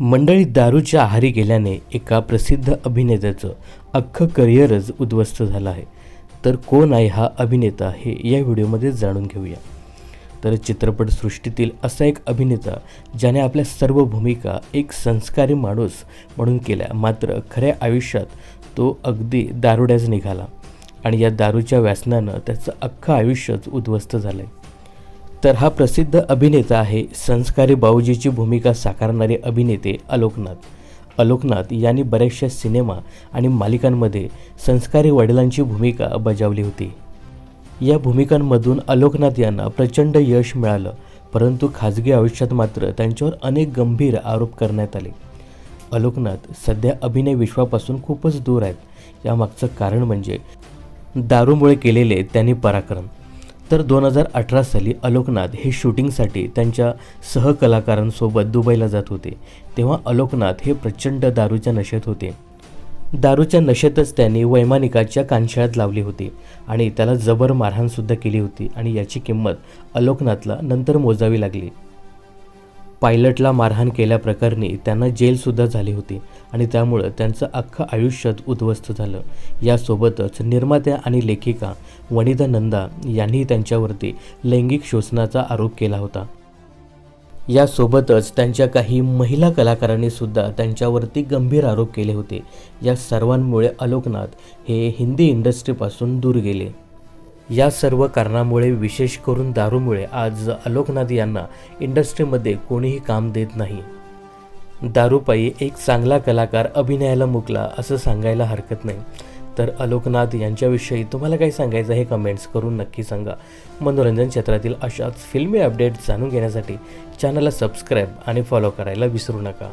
मंडळी दारूच्या आहारी गेल्याने एका प्रसिद्ध अभिनेत्याचं अख्खं करिअरच उद्ध्वस्त झालं आहे. तर कोण आहे हा अभिनेता हे या व्हिडिओमध्ये जाणून घेऊया. तर चित्रपटसृष्टीतील असा एक अभिनेता ज्याने आपल्या सर्व भूमिका एक संस्कारी माणूस म्हणून केल्या मात्र खऱ्या आयुष्यात तो अगदी दारुड्याच निघाला आणि या दारूच्या व्यसनानं त्याचं अख्खं आयुष्यच उद्ध्वस्त झालं आहे तर हा प्रसिद्ध अभिनेता आहे. संस्कारी बाऊजीची भूमिका साकारणारे अभिनेते अलोकनाथ. अलोकनाथ यांनी बऱ्याचशा सिनेमा आणि मालिकांमध्ये संस्कारी वडिलांची भूमिका बजावली होती. या भूमिकांमधून अलोकनाथ यांना प्रचंड यश मिळालं परंतु खाजगी आयुष्यात मात्र त्यांच्यावर अनेक गंभीर आरोप करण्यात आले. अलोकनाथ सध्या अभिनय विश्वापासून खूपच दूर आहेत. यामागचं कारण म्हणजे दारूमुळे केलेले त्यांनी पराक्रम. तर दोन हजार अठरा साली अलोकनाथ हे शूटिंगसाठी त्यांच्या सहकलाकारांसोबत दुबईला जात होते. तेव्हा अलोकनाथ हे प्रचंड दारूच्या नशेत होते. दारूच्या नशेतच त्यांनी वैमानिकाच्या कानशिळात लावली होती आणि त्याला जबर मारहाणसुद्धा केली होती आणि याची किंमत अलोकनाथला नंतर मोजावी लागली. पायलटला मारहाण केल्याप्रकरणी त्यांना जेलसुद्धा झाली होती आणि त्यामुळं त्यांचं अख्खं आयुष्यात उद्ध्वस्त झालं. यासोबतच निर्मात्या आणि लेखिका वनिता नंदा यांनी त्यांच्यावरती लैंगिक शोषणाचा आरोप केला होता. यासोबतच त्यांच्या काही महिला कलाकारांनी सुद्धा त्यांच्यावरती गंभीर आरोप केले होते. या सर्वांमुळे अलोकनाथ हे हिंदी इंडस्ट्रीपासून दूर गेले. या सर्व कारणामुळे विशेष करून दारूमुळे आज अलोकनाथ यांना इंडस्ट्रीमध्ये कोणीही काम देत नाही. दारूपायी एक चांगला कलाकार अभिनयाला मुकला असं सांगायला हरकत नाही. तर अलोकनाथ यांच्याविषयी तुम्हाला काय सांगायचं हे कमेंट्स करून नक्की सांगा. मनोरंजन क्षेत्रातील अशाच फिल्मी अपडेट जाणून घेण्यासाठी चॅनलला सबस्क्राईब आणि फॉलो करायला विसरू नका.